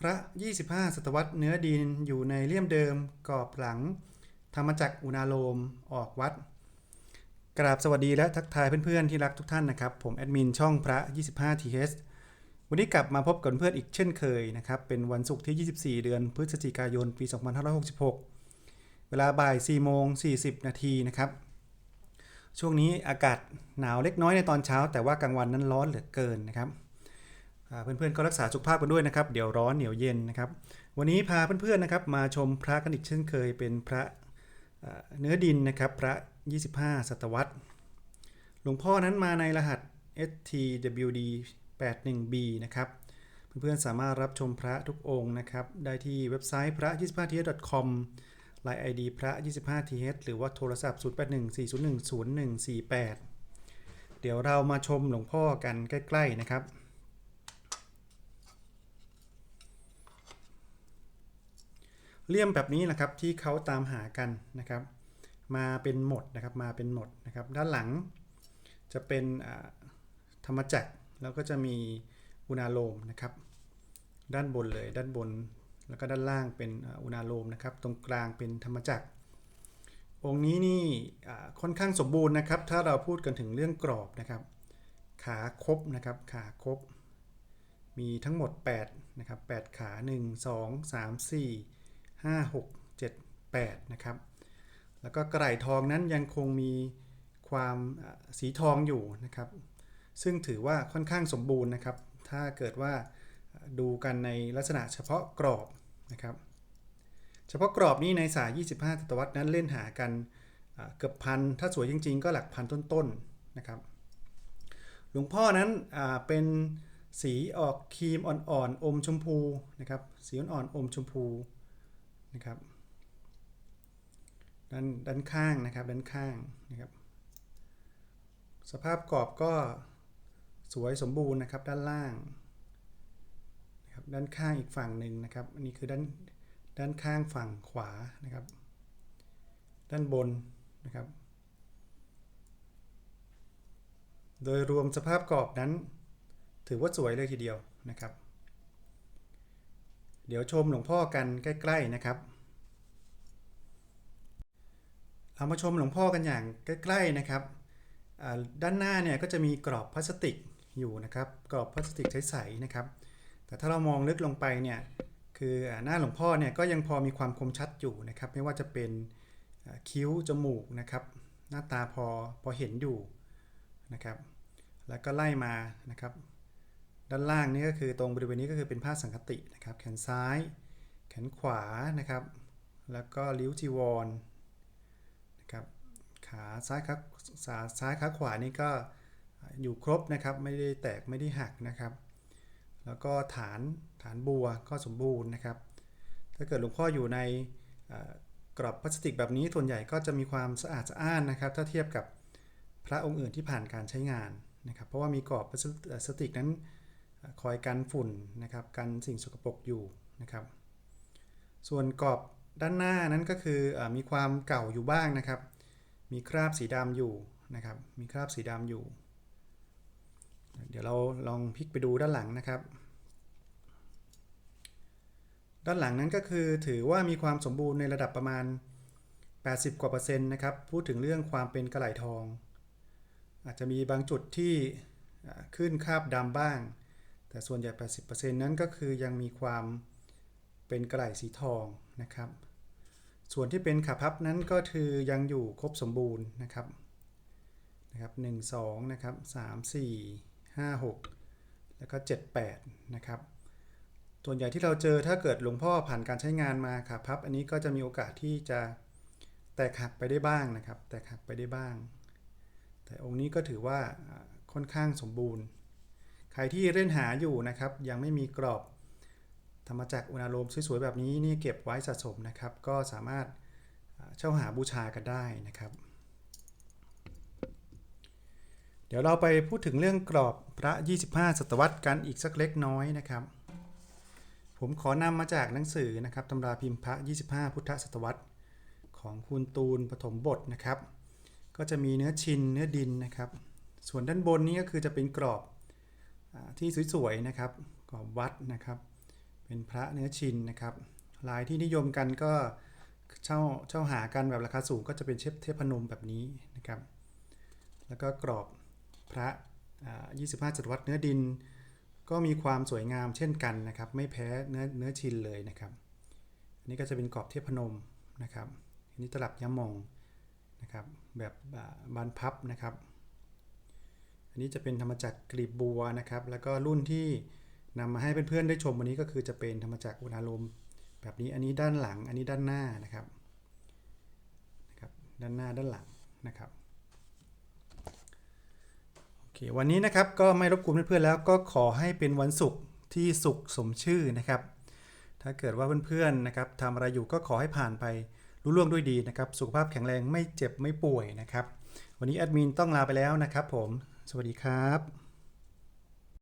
พระ 25 ศตวรรษเนื้อดินอยู่ในเลี่ยมเดิมกรอบหลัง ธรรมจักรอุณาโลมออกวัด กราบสวัสดีและทักทายเพื่อนๆที่รักทุกท่านนะครับ ผมแอดมินช่องพระ 25 TH วันนี้กลับมาพบกับเพื่อนอีกเช่นเคยนะครับ เป็นวันศุกร์ที่ 24 เดือนพฤศจิกายน ปี 2566 เวลาบ่าย4โมง40 นาทีนะครับ ช่วงนี้อากาศหนาวเล็กน้อยในตอนเช้า แต่ว่ากลางวันนั้นร้อนเหลือเกินนะครับ เพื่อนๆก็รักษาสุขภาพกันด้วยนะครับ เดี๋ยวร้อนเดี๋ยวเย็นนะครับ วันนี้พาเพื่อนๆนะครับ มาชมพระกันอีกเช่นเคยเป็นพระเนื้อดินนะครับ พระ 25 ศตวรรษ หลวงพ่อนั้นมาในรหัส STWD 81B นะครับ เพื่อนๆสามารถรับชมพระทุกองค์นะครับ ได้ที่เว็บไซต์พระ 25th.com ไลน์ ID พระ 25th หรือว่าโทรศัพท์ 0814010148 เดี๋ยวเรามาชมหลวงพ่อกันใกล้ ๆ นะครับ เลี่ยมแบบนี้นะครับที่เขาตามหากันนะครับ มาเป็นหมดนะครับมาเป็นหมดนะครับ ด้านหลังจะเป็นธรรมจักรแล้วก็จะมีอุณาโลมนะครับ ด้านบนเลยด้านบน แล้วก็ด้านล่างเป็นอุณาโลมนะครับ ตรงกลางเป็นธรรมจักร องค์นี้นี่ค่อนข้างสมบูรณ์นะครับ ถ้าเราพูดกันถึงเรื่องกรอบนะครับ ขาครบนะครับขาครบ มีทั้งหมด8นะครับ8ขา 1 2 3 4 5 6 7 8 นะครับ แล้วก็กระไหลทองนั้นยังคงมีความสีทองอยู่นะครับ ซึ่งถือว่าค่อนข้างสมบูรณ์นะครับ ถ้าเกิดว่าดูกันในลักษณะเฉพาะกรอบนะครับ เฉพาะกรอบนี้ในสาย 25ศตวรรษนั้นเล่นหากันเกือบพัน ถ้าสวยจริง ๆ ก็หลักพันต้นๆนนะครับ หลวงพ่อนั้นเป็นสีออกครีมอ่อนๆอมชมพูนะครับ สีอ่อนๆอมชมพู นะครับ ด้านด้านข้างนะครับด้านข้างนะครับ สภาพกรอบก็สวยสมบูรณ์นะครับด้านล่างนะครับด้านข้างอีกฝั่งหนึ่งนะครับอันนี้คือด้านด้านข้างฝั่งขวานะครับ ด้านบนนะครับ โดยรวมสภาพกรอบนั้น ถือว่าสวยเลยทีเดียวนะครับ เดี๋ยวชมหลวงพ่อกันใกล้ ๆนะครับ เอามาชมหลวงพ่อกันอย่างใกล้ ๆนะครับ ด้านหน้าเนี่ยก็จะมีกรอบพลาสติกอยู่นะครับ กรอบพลาสติกใสๆนะครับ แต่ถ้าเรามองลึกลงไปเนี่ยคือหน้าหลวงพ่อเนี่ยก็ยังพอมีความคมชัดอยู่นะครับ ไม่ว่าจะเป็นคิ้วจมูกนะครับ หน้าตาพอพอเห็นอยู่นะครับ แล้วก็ไล่มานะครับ ด้านล่างนี่ก็คือตรงบริเวณนี้ก็คือเป็นผ้าสังคตินะครับ แขนซ้าย แขนขวานะครับ แล้วก็ริ้วจีวรนะครับขาซ้ายขาขาซ้ายขาขวานี่ก็อยู่ครบนะครับ ไม่ได้แตกไม่ได้หักนะครับ แล้วก็ฐานฐานบัวก็สมบูรณ์นะครับ ถ้าเกิดหลวงพ่ออยู่ในกรอบพลาสติกแบบนี้ส่วนใหญ่ก็จะมีความสะอาดสะอ้านนะครับ ถ้าเทียบกับพระองค์อื่นที่ผ่านการใช้งานนะครับ เพราะว่ามีกรอบพลาสติกนั้น คอยกันฝุ่นนะครับกันสิ่งสกปรกอยู่นะครับ ส่วนกรอบด้านหน้านั้นก็คืออมีความเก่าอยู่บ้างนะครับ มีคราบสีดำอยู่นะครับ มีคราบสีดำอยู่ เดี๋ยวเราลองพลิกไปดูด้านหลังนะครับ ด้านหลังนั้นก็คือถือว่ามีความสมบูรณ์ในระดับประมาณ 80 กว่าเปอร์เซ็นต์นะครับ พูดถึงเรื่องความเป็นกระไหลทอง อาจจะมีบางจุดที่ขึ้นคราบดำบ้าง แต่ส่วนใหญ่ 80%นั้นก็คือยังมีความเป็นกระไหลสีทองนะครับ ส่วนที่เป็นขาพับนั้นก็คือยังอยู่ครบสมบูรณ์นะครับนะครับหนึ่งสองนะครับสามสี่ห้าหกแล้วก็เจ็ดแปดนะครับส่วนใหญ่ที่เราเจอถ้าเกิดหลวงพ่อผ่านการใช้งานมาขาพับ อันนี้ก็จะมีโอกาสที่จะแตกหักไปได้บ้างนะครับ แตกหักไปได้บ้าง แต่องค์นี้ก็ถือว่าค่อนข้างสมบูรณ์ ใครที่เล่นหาอยู่นะครับ ยังไม่มีกรอบธรรมจักรอุณาโลมสวยๆแบบนี้นี่เก็บไว้สะสมนะครับ ก็สามารถเช่าหาบูชากันได้นะครับ เดี๋ยวเราไปพูดถึงเรื่องกรอบพระ 25 ศตวรรษกันอีกสักเล็กน้อยนะครับ ผมขอนำมาจากหนังสือนะครับตำราพิมพ์พระ 25 พุทธศตวรรษ ของคุณตูนปฐมบทนะครับ ก็จะมีเนื้อชินเนื้อดินนะครับ ส่วนด้านบนนี้ก็คือจะเป็นกรอบ ที่สวยๆนะครับกรอบวัดนะครับ เป็นพระเนื้อชินนะครับ ลายที่นิยมกันก็เช่าเช่าหากันแบบราคาสูงก็จะเป็นเชฟเทพนมแบบนี้นะครับ แล้วก็กรอบพระ25จัตวรรษเนื้อดิน ก็มีความสวยงามเช่นกันนะครับ ไม่แพ้เนื้อเนื้อชินเลยนะครับ อันนี้ก็จะเป็นกรอบเทพนมนะครับ อันนี้ตลับยะมองนะครับแบบบานพับนะครับ อันนี้จะเป็นธรรมจักรกลีบบัวนะครับ แล้วก็รุ่นที่นำมาให้เพื่อนๆได้ชมวันนี้ก็คือจะเป็นธรรมจักรอุณาลมแบบนี้อันนี้ด้านหลังอันนี้ด้านหน้านะครับนะครับด้านหน้าด้านหลังนะครับโอเควันนี้นะครับก็ไม่รบกวนเพื่อนๆแล้วก็ขอให้เป็นวันศุกร์ที่สุขสมชื่อนะครับ ถ้าเกิดว่าเพื่อนๆนะครับทำอะไรอยู่ก็ขอให้ผ่านไปรุ่ล่วงด้วยดีนะครับ สุขภาพแข็งแรงไม่เจ็บไม่ป่วยนะครับ วันนี้แอดมินต้องลาไปแล้วนะครับผม สวัสดีครับ